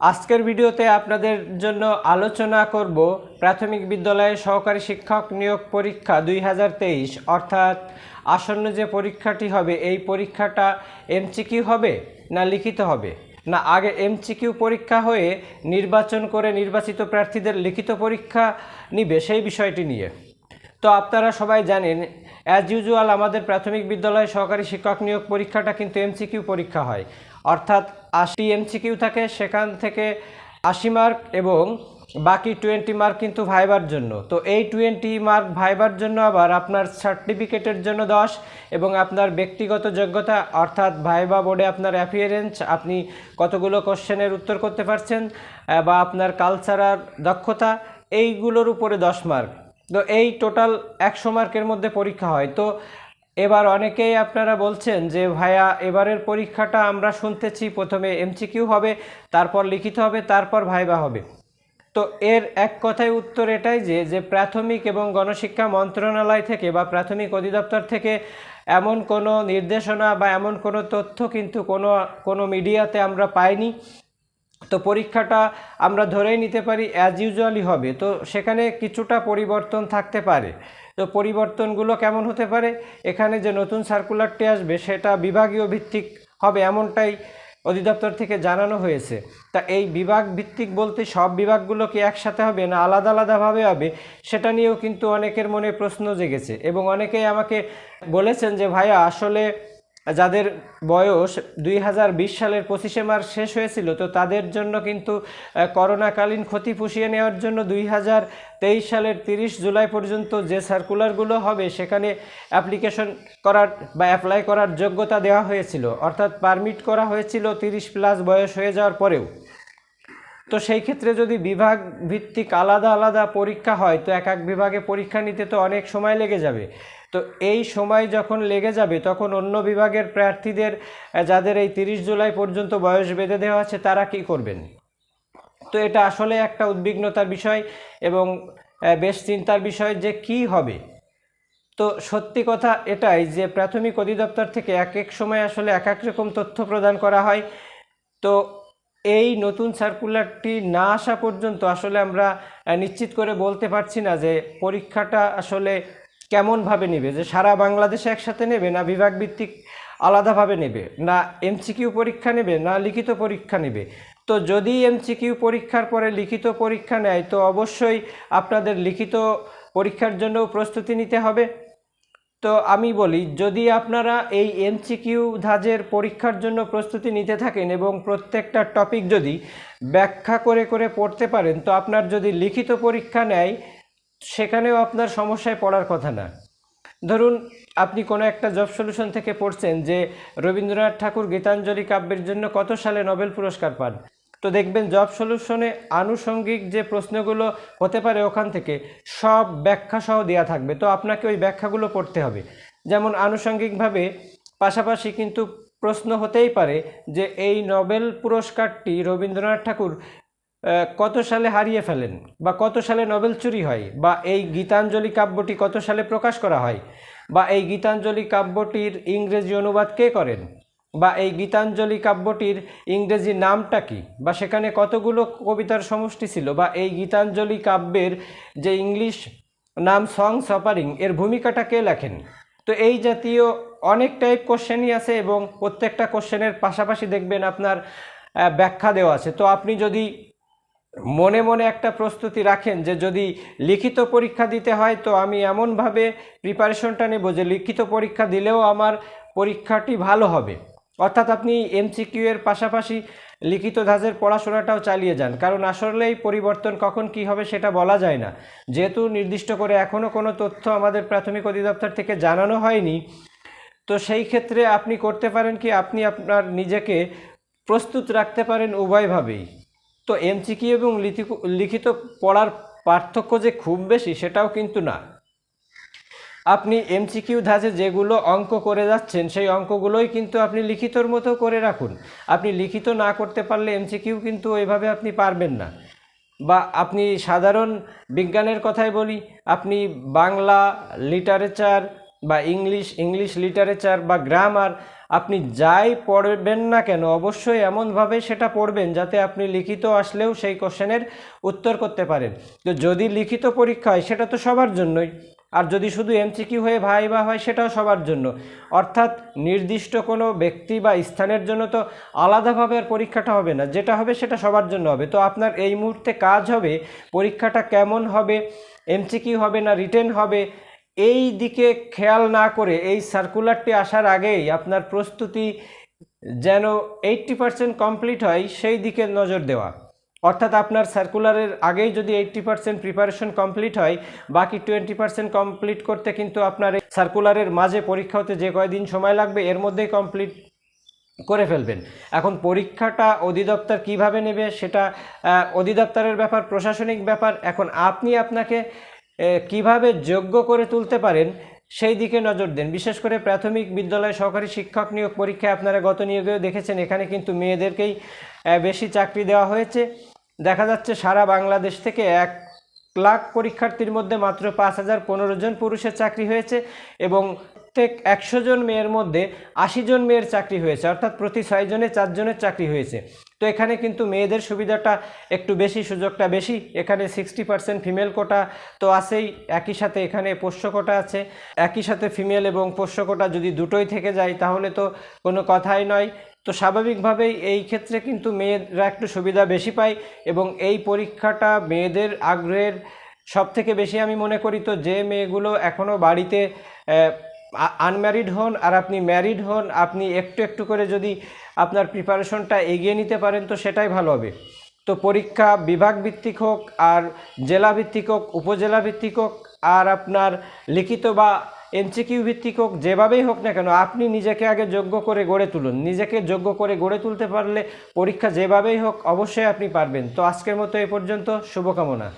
আজকের ভিডিওতে আপনাদের জন্য আলোচনা করব প্রাথমিক বিদ্যালয়ে সহকারী শিক্ষক নিয়োগ পরীক্ষা দুই হাজার তেইশ, অর্থাৎ আসন্ন যে পরীক্ষাটি হবে, এই পরীক্ষাটা এমসিকিউ হবে না লিখিত হবে? না, আগে এমসিকিউ পরীক্ষা হয়ে নির্বাচন করে নির্বাচিত প্রার্থীদের লিখিত পরীক্ষা নিবে সেই বিষয়টি নিয়ে। তো আপনারা সবাই জানেন অ্যাজ ইউজুয়াল আমাদের প্রাথমিক বিদ্যালয়ে সহকারী শিক্ষক নিয়োগ পরীক্ষাটা কিন্তু এমসিকিউ পরীক্ষা হয়। অর্থাৎ আশি এমসিকিউ থাকে, সেখান থেকে আশি মার্ক এবং বাকি টোয়েন্টি মার্ক কিন্তু ভাইবার জন্য। তো এই টোয়েন্টি মার্ক ভাইবার জন্য আবার আপনার সার্টিফিকেটের জন্য দশ এবং আপনার ব্যক্তিগত যোগ্যতা, অর্থাৎ ভাইবা বোর্ডে আপনার অ্যাপিয়ারেন্স আপনি কতগুলো কোশ্চেনের উত্তর করতে পারছেন বা আপনার কালচারার দক্ষতা, এইগুলোর উপরে দশ মার্ক। তো এই টোটাল একশো মার্কের মধ্যে পরীক্ষা হয়। তো এবার অনেকেই আপনারা বলছেন যে, ভাইয়া, এবারের পরীক্ষাটা আমরা শুনতেছি, প্রথমে এমসিকিউ হবে, তারপর লিখিত হবে, তারপর ভাইবা হবে। তো এর এক কথায় উত্তর এটাই যে যে প্রাথমিক এবং গণশিক্ষা মন্ত্রণালয় থেকে বা প্রাথমিক অধিদপ্তর থেকে এমন কোনো নির্দেশনা বা এমন কোনো তথ্য কিন্তু কোনো কোনো মিডিয়াতে আমরা পাইনি। তো পরীক্ষাটা আমরা ধরেই নিতে পারি অ্যাজ ইউজুয়ালি হবে। তো সেখানে কিছুটা পরিবর্তন থাকতে পারে। তো পরিবর্তনগুলো কেমন হতে পারে? এখানে যে নতুন সার্কুলারটি আসবে, সেটা বিভাগীয় ভিত্তিক হবে এমনটাই অধিদপ্তর থেকে জানানো হয়েছে। তা এই বিভাগ ভিত্তিক বলতে সব বিভাগগুলো কি একসাথে হবে না আলাদা আলাদাভাবে হবে? সেটা নিয়েও কিন্তু অনেকের মনে প্রশ্ন জেগেছে এবং অনেকেই আমাকে বলেছেন যে, ভাইয়া, আসলে যাদের বয়স দুই হাজার বিশ সালের পঁচিশে মার্চ শেষ হয়েছিল, তো তাদের জন্য কিন্তু করোনাকালীন ক্ষতি পুষিয়ে নেওয়ার জন্য দুই হাজার তেইশ সালের তিরিশ জুলাই পর্যন্ত যে সার্কুলারগুলো হবে, সেখানে অ্যাপ্লিকেশন করার বা অ্যাপ্লাই করার যোগ্যতা দেওয়া হয়েছিল। অর্থাৎ পারমিট করা হয়েছিল তিরিশ প্লাস বয়স হয়ে যাওয়ার পরেও। তো সেই ক্ষেত্রে যদি বিভাগ ভিত্তিক আলাদা আলাদা পরীক্ষা হয়, তো এক এক বিভাগে পরীক্ষা নিতে তো অনেক সময় লেগে যাবে। তো এই সময় যখন লেগে যাবে, তখন অন্য বিভাগের প্রার্থীদের যাদের এই তিরিশ জুলাই পর্যন্ত বয়স বেঁধে দেওয়া আছে, তারা কি করবেন? তো এটা আসলে একটা উদ্বিগ্নতার বিষয় এবং বেশ চিন্তার বিষয় যে কি হবে। তো সত্যি কথা এটাই যে প্রাথমিক অধিদপ্তর থেকে এক এক সময় আসলে এক এক রকম তথ্য প্রদান করা হয়। তো এই নতুন সার্কুলারটি না আসা পর্যন্ত আসলে আমরা নিশ্চিত করে বলতে পারছি না যে পরীক্ষাটা আসলে কেমনভাবে নেবে? যে সারা বাংলাদেশে একসাথে নেবে না বিভাগ ভিত্তিক আলাদাভাবে নেবে? না এমসিকিউ পরীক্ষা নেবে? না লিখিত পরীক্ষা নেবে? তো যদি এমসিকিউ পরীক্ষার পরে লিখিত পরীক্ষা নেয়, তো অবশ্যই আপনাদের লিখিত পরীক্ষার জন্যও প্রস্তুতি নিতে হবে। তো আমি বলি, যদি আপনারা এই এমসিকিউ ধাজের পরীক্ষার জন্য প্রস্তুতি নিতে থাকেন এবং প্রত্যেকটা টপিক যদি ব্যাখ্যা করে করে পড়তে পারেন, তো আপনার যদি লিখিত পরীক্ষা নেয় সেখানেও আপনার সমস্যায় পড়ার কথা না। ধরুন, আপনি কোনো একটা জব সলিউশন থেকে পড়ছেন যে, রবীন্দ্রনাথ ঠাকুর গীতাঞ্জলি কাব্যের জন্য কত সালে নোবেল পুরস্কার পান? তো দেখবেন জব সলিউশনে আনুষঙ্গিক যে প্রশ্নগুলো হতে পারে ওখান থেকে, সব ব্যাখ্যা সহ দেওয়া থাকবে। তো আপনাকে ওই ব্যাখ্যাগুলো পড়তে হবে। যেমন, আনুষঙ্গিকভাবে পাশাপাশি কিন্তু প্রশ্ন হতেই পারে যে, এই নোবেল পুরস্কারটি রবীন্দ্রনাথ ঠাকুর কত সালে হারিয়ে ফেলেন বা কত সালে নোবেল চুরি হয় বা এই গীতাঞ্জলি কাব্যটি কত সালে প্রকাশ করা হয় বা এই গীতাঞ্জলি কাব্যটির ইংরেজি অনুবাদ কে করেন বা এই গীতাঞ্জলি কাব্যটির ইংরেজি নামটা কি বা সেখানে কতগুলো কবিতার সমষ্টি ছিল বা এই গীতাঞ্জলি কাব্যের যে ইংলিশ নাম সং সপারিং এর ভূমিকাটা কে লেখেন? তো এই জাতীয় অনেক টাইপ কোশ্চেনই আছে এবং প্রত্যেকটা কোশ্চেনের পাশাপাশি দেখবেন আপনার ব্যাখ্যা দেওয়া আছে। তো আপনি যদি মনে মনে একটা প্রস্তুতি রাখেন যে যদি লিখিত পরীক্ষা দিতে হয়, তো আমি এমনভাবে প্রিপারেশনটা নেব যে লিখিত পরীক্ষা দিলেও আমার পরীক্ষাটি ভালো হবে। অর্থাৎ আপনি এমসিকিউ এর পাশাপাশি লিখিত ধাজের পড়াশোনাটাও চালিয়ে যান। কারণ আসলেই পরিবর্তন কখন কি হবে সেটা বলা যায় না। যেহেতু নির্দিষ্ট করে এখনও কোনো তথ্য আমাদের প্রাথমিক অধিদপ্তর থেকে জানানো হয়নি, তো সেই ক্ষেত্রে আপনি করতে পারেন কি, আপনি আপনার নিজেকে প্রস্তুত রাখতে পারেন উভয়ভাবেই। তো এমসিকিউ এবং লিখিত পড়ার পার্থক্য যে খুব বেশি সেটাও কিন্তু না। আপনি এমসিকিউ ধাঁচে যেগুলো অঙ্ক করে যাচ্ছেন, সেই অঙ্কগুলোই কিন্তু আপনি লিখিতর মতো করে রাখুন। আপনি লিখিত না করতে পারলে এমসিকিউ কিন্তু ওইভাবে আপনি পারবেন না। বা আপনি সাধারণ বিজ্ঞানের কথাই বলি, আপনি বাংলা, লিটারেচার বা ইংলিশ ইংলিশ লিটারেচার বা গ্রামার আপনি যাই পড়বেন না কেন, অবশ্যই এমনভাবে সেটা পড়বেন যাতে আপনি লিখিত আসলেও সেই কোশ্চেনের উত্তর করতে পারেন। তো যদি লিখিত পরীক্ষা হয়, সেটা তো সবার জন্যই। আর যদি শুধু এমসিকিউ হয়ে ভাই বা হয়, সেটাও সবার জন্য। অর্থাৎ নির্দিষ্ট কোনো ব্যক্তি বা স্থানের জন্য তো আলাদাভাবে আর পরীক্ষাটা হবে না। যেটা হবে, সেটা সবার জন্য হবে। তো আপনার এই মুহূর্তে কাজ হবে, পরীক্ষাটা কেমন হবে, এমসিকিউ হবে না, রিটেন হবে এই দিকে খেয়াল না করে এই সার্কুলারটি আসার আগেই আপনার প্রস্তুতি যেন এইট্টি পার্সেন্ট কমপ্লিট হয়, সেই দিকে নজর দেওয়া। অর্থাৎ আপনার সার্কুলারের আগেই যদি এইট্টি পার্সেন্ট প্রিপারেশন কমপ্লিট হয়, বাকি টোয়েন্টি পার্সেন্ট কমপ্লিট করতে কিন্তু আপনার এই সার্কুলারের মাঝে পরীক্ষা হতে যে কয়দিন সময় লাগবে, এর মধ্যেই কমপ্লিট করে ফেলবেন। এখন পরীক্ষাটা অধিদপ্তর কীভাবে নেবে, সেটা অধিদপ্তরের ব্যাপার, প্রশাসনিক ব্যাপার, এখন আপনি আপনাকে কীভাবে যোগ্য করে তুলতে পারেন, সেই দিকে নজর দেন। বিশেষ করে প্রাথমিক বিদ্যালয় সহকারী শিক্ষক নিয়োগ পরীক্ষায় আপনারা গত নিয়োগেও দেখেছেন, এখানে কিন্তু মেয়েদেরকেই বেশি চাকরি দেওয়া হয়েছে। দেখা যাচ্ছে সারা বাংলাদেশ থেকে এক লাখ পরীক্ষার্থীর মধ্যে মাত্র পাঁচ হাজার পনেরো জন পুরুষের চাকরি হয়েছে এবং প্রত্যেক একশো জন মেয়ের মধ্যে আশি জন মেয়ের চাকরি হয়েছে, অর্থাৎ প্রতি ছয় জনে চারজনের চাকরি হয়েছে। তো এখানে কিন্তু মেয়েদের সুবিধাটা একটু বেশি, সুযোগটা বেশি। এখানে সিক্সটি পার্সেন্ট ফিমেল কোটা তো আছেই। একই সাথে এখানে পোষ্য কোটা আছে। একই সাথে ফিমেল এবং পোষ্য কোটা যদি দুটোই থেকে যায়, তাহলে তো কোনো কথাই নয়। তো স্বাভাবিকভাবেই এই ক্ষেত্রে কিন্তু মেয়েরা একটু সুবিধা বেশি পায় এবং এই পরীক্ষাটা মেয়েদের আগ্রহের সব থেকে বেশি আমি মনে করি। তো যে মেয়েগুলো এখনও বাড়িতে আনম্যারিড হন আর আপনি ম্যারিড হন, আপনি একটু একটু করে যদি আপনার প্রিপারেশনটা এগিয়ে নিতে পারেন, তো সেটাই ভালো হবে। তো পরীক্ষা বিভাগ ভিত্তিক হোক আর জেলা ভিত্তিক হোক, উপজেলা ভিত্তিক হোক, আর আপনার লিখিত বা এমসিকিউ ভিত্তিক হোক, যেভাবেই হোক না কেন, আপনি নিজেকে আগে যোগ্য করে গড়ে তুলুন। নিজেকে যোগ্য করে গড়ে তুলতে পারলে পরীক্ষা যেভাবেই হোক, অবশ্যই আপনি পারবেন। তো আজকের মতো এ পর্যন্ত, শুভকামনা।